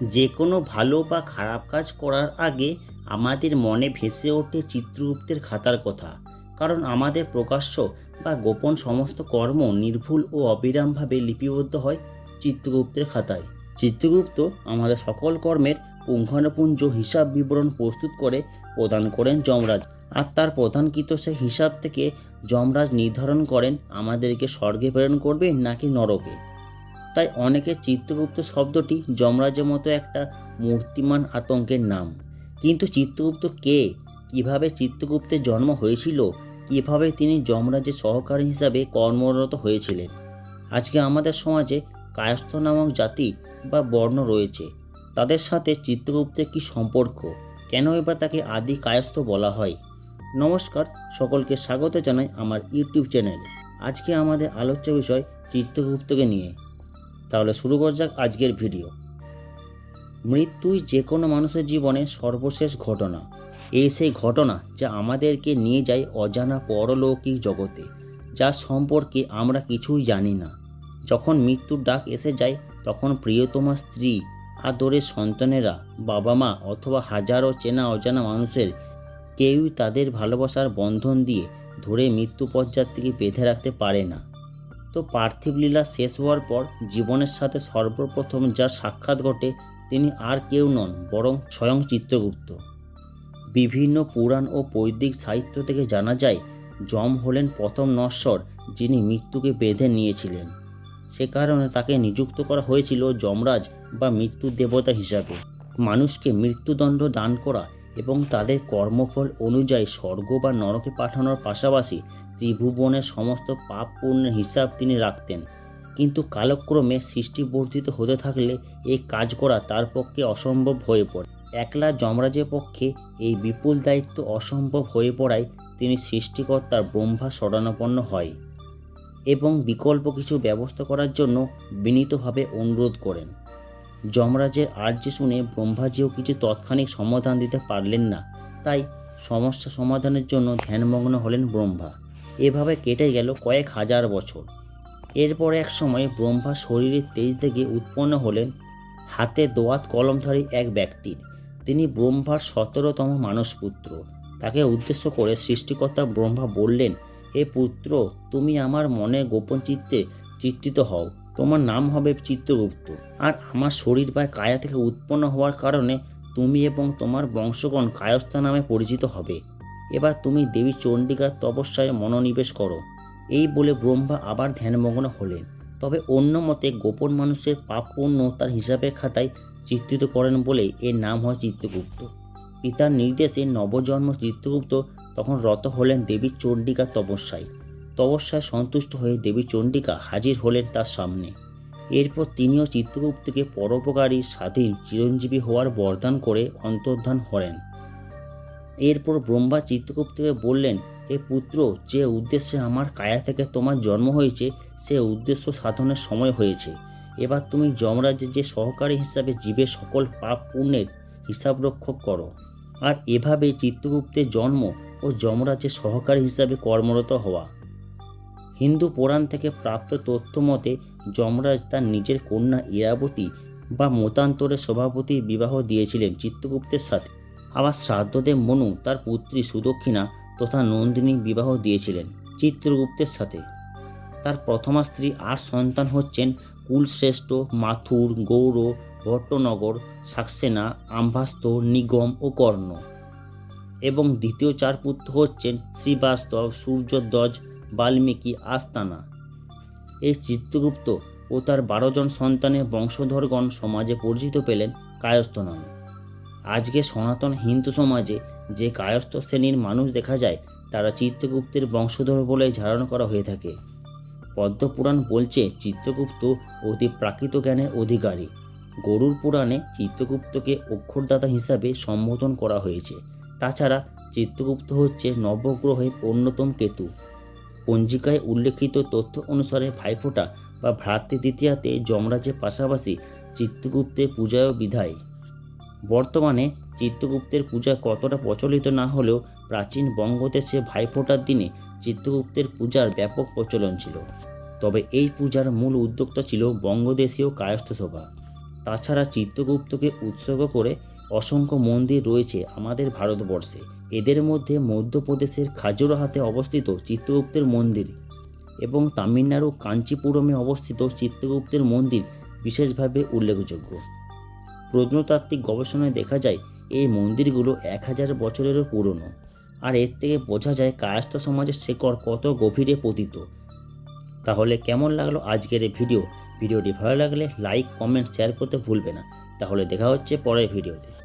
যে কোনো ভালো বা খারাপ কাজ করার আগে আমাদের মনে ভেসে ওঠে চিত্রগুপ্তের খাতার কথা। কারণ আমাদের প্রকাশ্য বা গোপন সমস্ত কর্ম নির্ভুল ও অবিরামভাবে লিপিবদ্ধ হয় চিত্রগুপ্তের খাতায়। চিত্রগুপ্ত আমাদের সকল কর্মের পুঙ্খানুপুঞ্জ হিসাব বিবরণ প্রস্তুত করে প্রদান করেন যমরাজ, আর তার প্রধানকৃত সে হিসাব থেকে যমরাজ নির্ধারণ করেন, আমাদেরকে স্বর্গে প্রেরণ করবে নাকি নরকে। তাই অনেকে চিত্রগুপ্ত শব্দটি যমরাজের মতো একটা মূর্তিমান আতঙ্কের নাম। কিন্তু চিত্রগুপ্ত কে? কীভাবে চিত্রগুপ্তের জন্ম হয়েছিল? কীভাবে তিনি যমরাজের সহকারী হিসাবে কর্মরত হয়েছিলেন? আজকে আমাদের সমাজে কায়স্থ নামক জাতি বা বর্ণ রয়েছে। তাদের সাথে চিত্রগুপ্তের কি সম্পর্ক? কেন এবার তাকে আদি কায়স্থ বলা হয়? নমস্কার, সকলকে স্বাগত জানাই আমার ইউটিউব চ্যানেলে। আজকে আমাদের আলোচ্য বিষয় চিত্রগুপ্তকে নিয়ে। তাহলে শুরু করা যাক আজকের ভিডিও। মৃত্যুই যে কোনো মানুষের জীবনে সর্বশেষ ঘটনা। এই সেই ঘটনা যা আমাদেরকে নিয়ে যায় অজানা পরলৌকিক জগতে, যা সম্পর্কে আমরা কিছুই জানি না। যখন মৃত্যুর ডাক এসে যায়, তখন প্রিয়তমা স্ত্রী, আদরের সন্তানেরা বাবা মা অথবা হাজারো চেনা অজানা মানুষের কেউই তাদের ভালোবাসার বন্ধন দিয়ে ধরে মৃত্যু পর্যায় থেকে বেঁধে রাখতে পারে না। তো পার্থিব লীলা শেষ হওয়ার পর জীবনের সাথে সর্বপ্রথম যার সাক্ষাৎ ঘটে তিনি আর কেউ নন, বরং স্বয়ং চিত্রগুপ্ত। বিভিন্ন পুরাণ ও বৈদিক সাহিত্য থেকে জানা যায়, যম হলেন প্রথম নশ্বর, যিনি মৃত্যুকে বেঁধে নিয়েছিলেন। সে কারণে তাকে নিযুক্ত করা হয়েছিল যমরাজ বা মৃত্যু দেবতা হিসাবে। মানুষকে মৃত্যুদণ্ড দান করা এবং তাদের কর্মফল অনুযায়ী স্বর্গ বা নরকে পাঠানোর পাশাপাশি ত্রিভুবনের সমস্ত পাপ পুণ্যের হিসাব তিনি রাখতেন। কিন্তু কালক্রমে সৃষ্টি বর্ধিত হতে থাকলে এই কাজ করা তার পক্ষে অসম্ভব হয়ে পড়ে। একলা যমরাজের পক্ষে এই বিপুল দায়িত্ব অসম্ভব হয়ে পড়ায় তিনি সৃষ্টিকর্তার ব্রহ্মা শরণাপন্ন হয় এবং বিকল্প কিছু ব্যবস্থা করার জন্য বিনীতভাবে অনুরোধ করেন। যমরাজের আর্য শুনে ব্রহ্মাজিও কিছু তৎক্ষণিক সমাধান দিতে পারলেন না, তাই সমস্যা সমাধানের জন্য ধ্যানমগ্ন হলেন ব্রহ্মা। এভাবে কেটে গেল কয়েক হাজার বছর। এরপর এক সময় ব্রহ্মা শরীরের তেজ থেকে উৎপন্ন হলেন। হাতে দোয়াত কলমধারী এক ব্যক্তির। তিনি ব্রহ্মার সতেরোতম মানসপুত্র। তাকে উদ্দেশ্য করে সৃষ্টিকর্তা ব্রহ্মা বললেন, হে পুত্র, তুমি আমার মনে গোপন চিত্তে চিত্রিত হও। তোমার নাম হবে চিত্রগুপ্ত। আর আমার শরীর বা কায়া থেকে উৎপন্ন হওয়ার কারণে তুমি এবং তোমার বংশগণ কায়স্থ নামে পরিচিত হবে। এবার তুমি দেবী চণ্ডিকার তপস্যায় মনোনিবেশ করো। এই বলে ব্রহ্মা আবার ধ্যানমগ্ন হলেন। তবে অন্য মতে গোপন মানুষের পাপ পুণ্য তার হিসাবের খাতায় চিত্রিত করেন বলে এর নাম হয় চিত্রগুপ্ত। পিতার নির্দেশে নবজন্ম চিত্রগুপ্ত তখন রত হলেন দেবী চণ্ডিকার তপস্যায়। তপস্যায় সন্তুষ্ট হয়ে দেবী চণ্ডিকা হাজির হলেন তার সামনে। এরপর তিনিও চিত্রগুপ্তকে পরোপকারী স্বাধীন চিরঞ্জীবী হওয়ার বরদান করে অন্তর্ধান করেন। এরপর ব্রহ্মা চিত্রগুপ্তকে বললেন হে পুত্র, যে উদ্দেশ্যে আমার কায়া থেকে তোমার জন্ম হয়েছে, সে উদ্দেশ্য সাধনের সময় হয়েছে। এবার তুমি যমরাজ্যের যে সহকারী হিসাবে জীবের সকল পাপ পুণ্যের হিসাব রক্ষক করো। আর এভাবে চিত্রগুপ্তের জন্ম ও যমরাজ্যের সহকারী হিসাবে কর্মরত হওয়া। হিন্দু পুরাণ থেকে প্রাপ্ত তথ্য মতে, যমরাজ তার নিজের কন্যা ইরাবতী বা মতান্তরের সভাপতি বিবাহ দিয়েছিলেন চিত্রগুপ্তের সাথে। আবার শ্রাদ্ধদেব মনু তার পুত্রী সুদক্ষিণা তথা নন্দিনী বিবাহ দিয়েছিলেন চিত্রগুপ্তের সাথে। তার প্রথমা স্ত্রী আর সন্তান হচ্ছেন কুলশ্রেষ্ঠ, মাথুর, গৌর, ভট্টনগর, সাক্সেনা, আম্ভাস্ত, নিগম ও কর্ণ। এবং দ্বিতীয় চার পুত্র হচ্ছেন শ্রীবাস্তব সূর্যধ্বজ বাল্মীকি, আস্তানা। এই চিত্রগুপ্ত ও তার বারো জন সন্তানের বংশধরগণ সমাজে পরিচিত পেলেন কায়স্থ নামে। আজকে সনাতন হিন্দু সমাজে যে কায়স্থ শ্রেণির মানুষ দেখা যায়, তারা চিত্রগুপ্তের বংশধর বলে ধারণ করা হয়ে থাকে। পদ্মপুরাণ বলছে, চিত্রগুপ্ত অতি প্রাকৃত জ্ঞানের অধিকারী। গরুর পুরাণে চিত্রগুপ্তকে অক্ষরদাতা হিসাবে সম্বোধন করা হয়েছে। তাছাড়া চিত্রগুপ্ত হচ্ছে নবগ্রহের অন্যতম কেতু। পঞ্জিকায় উল্লেখিত তথ্য অনুসারে ভাইফোঁটা বা ভ্রাতৃ দ্বিতীয়াতে যমরাজের পাশাপাশি চিত্রগুপ্তের পূজাও বিধায়। বর্তমানে চিত্রগুপ্তের পূজা কতটা প্রচলিত না হলেও প্রাচীন বঙ্গদেশে ভাইফোঁটার দিনে চিত্রগুপ্তের পূজার ব্যাপক প্রচলন ছিল। তবে এই পূজার মূল উদ্যোক্তা ছিল বঙ্গদেশীয় কায়স্থ সভা তাছাড়া চিত্রগুপ্তকে উৎসর্গ করে অসংখ্য মন্দির রয়েছে আমাদের ভারতবর্ষে। এদের মধ্যে মধ্যপ্রদেশের খাজুরাহাতে অবস্থিত চিত্রগুপ্তের মন্দির এবং তামিলনাড়ু কাঞ্চিপুরমে অবস্থিত চিত্রগুপ্তের মন্দির বিশেষভাবে উল্লেখযোগ্য। প্রত্নতাত্ত্বিক গবেষণায় দেখা যায়, এই মন্দিরগুলো এক হাজার বছরেরও পুরনো। আর এর থেকে বোঝা যায় কায়স্থ সমাজের শেকড় কত গভীরে পতিত। তাহলে কেমন লাগল আজকের এই ভিডিও? ভিডিওটি ভালো লাগলে লাইক, কমেন্ট, শেয়ার করতে ভুলবে না। তাহলে দেখা হচ্ছে পরের ভিডিওতে।